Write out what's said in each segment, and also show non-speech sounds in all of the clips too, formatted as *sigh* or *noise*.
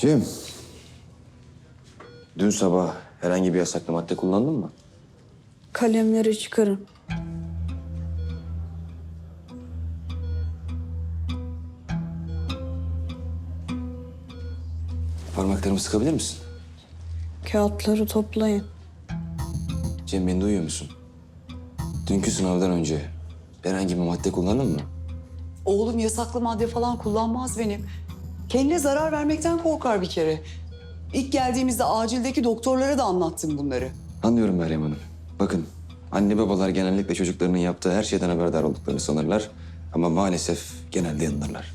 Cem. Dün sabah herhangi bir yasaklı madde kullandın mı? Kalemleri çıkarın. Parmaklarımı sıkabilir misin? Kağıtları toplayın. Cem beni duyuyor musun? Dünkü sınavdan önce herhangi bir madde kullandın mı? Oğlum yasaklı madde falan kullanmaz benim. Kendine zarar vermekten korkar bir kere. İlk geldiğimizde acildeki doktorlara da anlattım bunları. Anlıyorum Meryem Hanım. Bakın anne babalar genellikle çocuklarının yaptığı her şeyden haberdar olduklarını sanırlar. Ama maalesef genelde yanılırlar.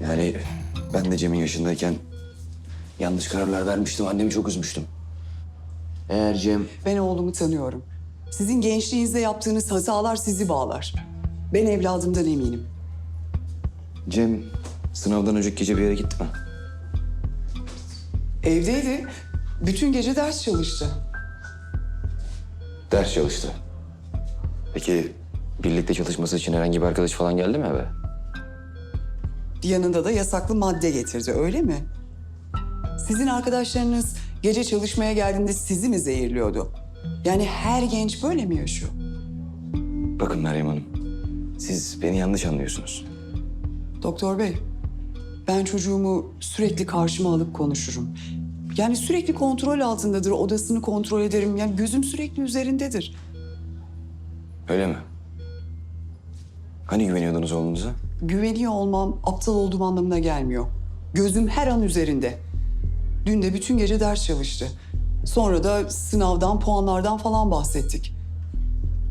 Yani ben de Cem'in yaşındayken yanlış kararlar vermiştim. Annemi çok üzmüştüm. Eğer Cem Ben oğlumu tanıyorum. Sizin gençliğinizde yaptığınız hatalar sizi bağlar. Ben evladımdan eminim. Cem sınavdan önceki gece bir yere gitti mi? Evdeydi. Bütün gece ders çalıştı. Ders çalıştı. Peki birlikte çalışması için herhangi bir arkadaş falan geldi mi eve? Yanında da yasaklı madde getirdi, öyle mi? Sizin arkadaşlarınız gece çalışmaya geldiğinde sizi mi zehirliyordu? Yani her genç böyle mi yaşıyor? Bakın Meryem Hanım, siz beni yanlış anlıyorsunuz. Doktor bey, ben çocuğumu sürekli karşıma alıp konuşurum. Yani sürekli kontrol altındadır, odasını kontrol ederim. Yani gözüm sürekli üzerindedir. Öyle mi? Hani güveniyordunuz oğlunuza? Güveniyor olmam aptal olduğum anlamına gelmiyor. Gözüm her an üzerinde. Dün de bütün gece ders çalıştı. Sonra da sınavdan, puanlardan falan bahsettik.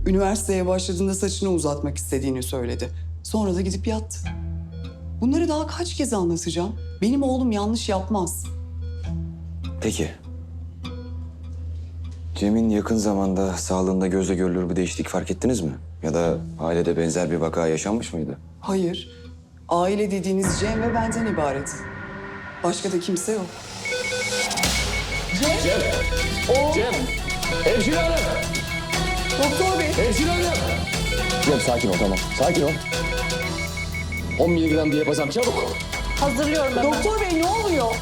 Üniversiteye başladığında saçını uzatmak istediğini söyledi. Sonra da gidip yattı. Bunları daha kaç kez anlatacağım? Benim oğlum yanlış yapmaz. Peki. Cem'in yakın zamanda sağlığında gözle görülür bir değişiklik fark ettiniz mi? Ya da ailede benzer bir vaka yaşanmış mıydı? Hayır. Aile dediğiniz Cem ve benden ibaret. Başka da kimse yok. Hemşire hanım! Doktor bey. Hemşire hanım! Cem sakin ol tamam. Sakin ol. 10 miligram diye yapasam çabuk. Hazırlıyorum hemen. Doktor bey ne oluyor?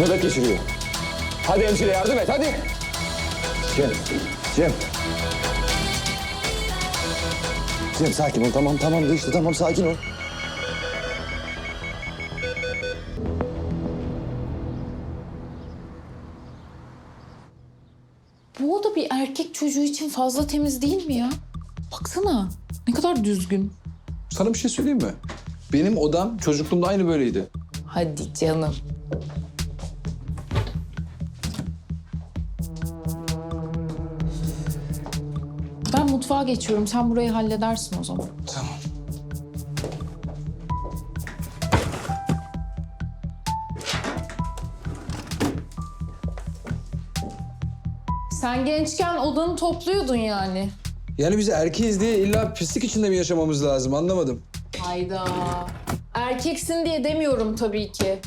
Nöbet geçiriyor. Hadi hemşire yardım et hadi. Cem, Cem. Cem sakin ol tamam tamam geçti tamam sakin ol. Bu oda bir erkek çocuğu için fazla temiz değil mi ya? Baksana ne kadar düzgün. Sana bir şey söyleyeyim mi? Benim odam çocukluğumda aynı böyleydi. Hadi canım. Ben mutfağa geçiyorum. Sen burayı halledersin o zaman. Tamam. Sen gençken odanı topluyordun yani. Yani biz erkeğiz diye illa pislik içinde mi yaşamamız lazım anlamadım. Hayda. Erkeksin diye demiyorum tabii ki.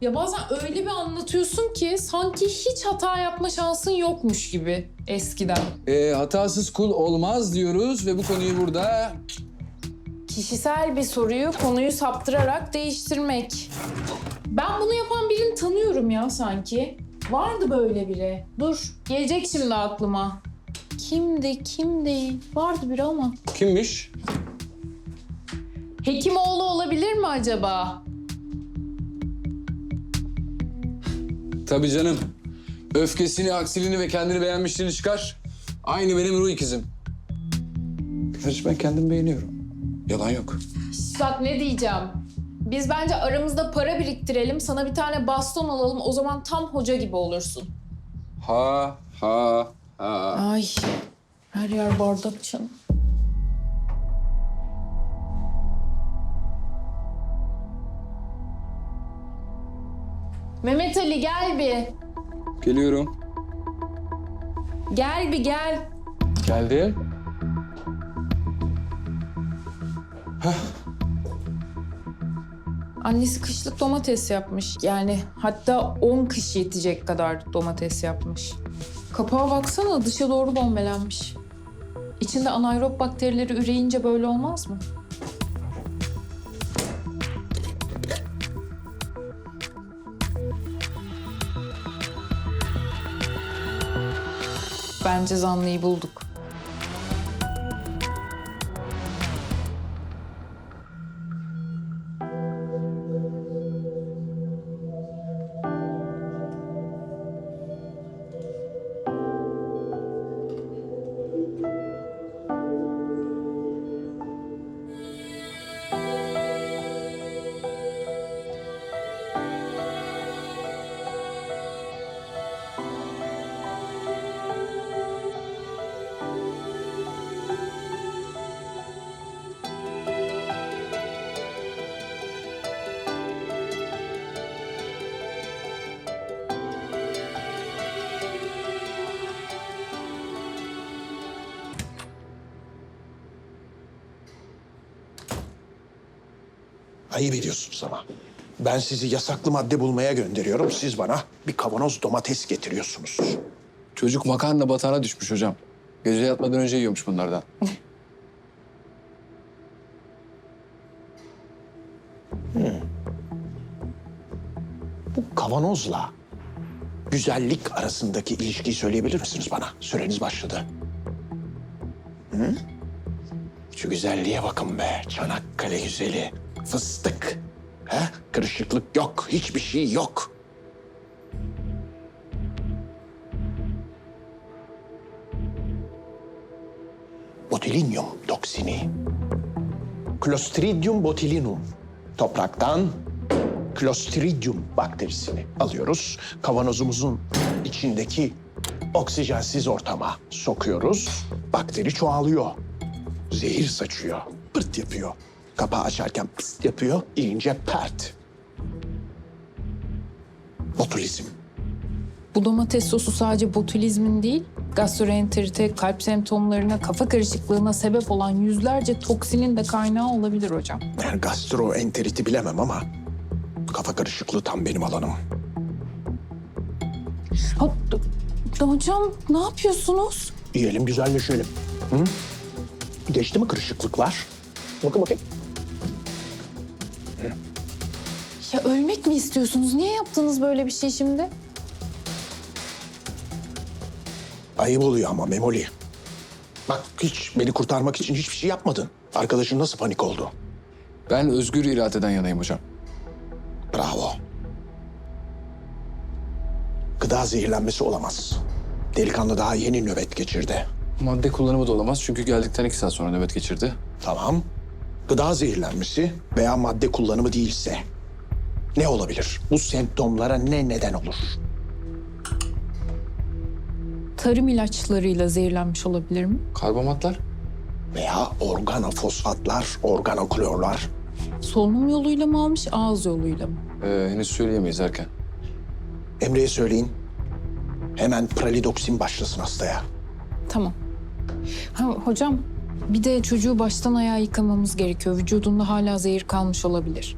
Ya bazen öyle bir anlatıyorsun ki sanki hiç hata yapma şansın yokmuş gibi eskiden. Ee, hatasız kul olmaz diyoruz ve bu konuyu burada... Kişisel bir soruyu konuyu saptırarak değiştirmek. Ben bunu yapan birini tanıyorum ya sanki. Vardı böyle biri. Dur, gelecek şimdi aklıma. Kimdi, kimdi? Vardı biri ama. Kimmiş? Hekimoğlu olabilir mi acaba? Tabii canım. Öfkesini, aksiliğini ve kendini beğenmişliğini çıkar. Aynı benim ruh ikizim. Gerçi ben kendimi beğeniyorum. Yalan yok. Şş, Bak ne diyeceğim. Biz bence aramızda para biriktirelim, sana bir tane baston alalım. O zaman tam hoca gibi olursun. Ha ha ha. Ay, her yer bardak canım. Mehmet Ali gel bir. Geliyorum. Gel bir gel. Geldim. Annesi kışlık domates yapmış. Yani hatta 10 kış yetecek kadar domates yapmış. Kapağa baksana dışa doğru bombelenmiş. İçinde anaerob bakterileri üreyince böyle olmaz mı? Bence zanlıyı bulduk. Ayıp ediyorsunuz ama. Ben sizi yasaklı madde bulmaya gönderiyorum. Siz bana bir kavanoz domates getiriyorsunuz. Çocuk makarna batağına düşmüş hocam. Gece yatmadan önce yiyormuş bunlardan. *laughs* Bu kavanozla güzellik arasındaki ilişkiyi söyleyebilir misiniz bana? Süreniz başladı. Hı? Şu güzelliğe bakın be. Çanakkale güzeli. Fıstık. He? Kırışıklık yok. Hiçbir şey yok. Botulinum toksini. Clostridium botulinum. Topraktan Clostridium bakterisini alıyoruz. Kavanozumuzun içindeki oksijensiz ortama sokuyoruz. Bakteri çoğalıyor. Zehir saçıyor. Pırt yapıyor. Kapağı açarken pıst yapıyor. İnince pert. Botulizm. Bu domates sosu sadece botulizmin değil, gastroenterite, kalp semptomlarına, kafa karışıklığına sebep olan yüzlerce toksinin de kaynağı olabilir hocam. Yani gastroenteriti bilemem ama kafa karışıklığı tam benim alanım. Ha, hocam ne yapıyorsunuz? Yiyelim güzelleşelim. Hı? Geçti mi kırışıklıklar? Bakın bakayım. Ya ölmek mi istiyorsunuz? Niye yaptınız böyle bir şey şimdi? Ayıp oluyor ama Memoli. Bak hiç beni kurtarmak için hiçbir şey yapmadın. Arkadaşın nasıl panik oldu? Ben özgür iradeden yanayım hocam. Bravo. Gıda zehirlenmesi olamaz. Delikanlı daha yeni nöbet geçirdi. Madde kullanımı da olamaz çünkü geldikten iki saat sonra nöbet geçirdi. Tamam. Gıda zehirlenmesi veya madde kullanımı değilse ne olabilir? Bu semptomlara ne neden olur? Tarım ilaçlarıyla zehirlenmiş olabilir mi? Karbomatlar? Veya organofosfatlar, organoklorlar. Solunum yoluyla mı almış, ağız yoluyla mı? Ee, henüz söyleyemeyiz erken. Emre'ye söyleyin. Hemen pralidoksin başlasın hastaya. Tamam. Ha, hocam bir de çocuğu baştan ayağa yıkamamız gerekiyor. Vücudunda hala zehir kalmış olabilir.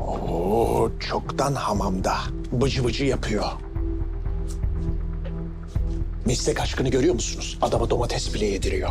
Oo, çoktan hamamda. Bıcı bıcı yapıyor. Meslek aşkını görüyor musunuz? Adama domates bile yediriyor.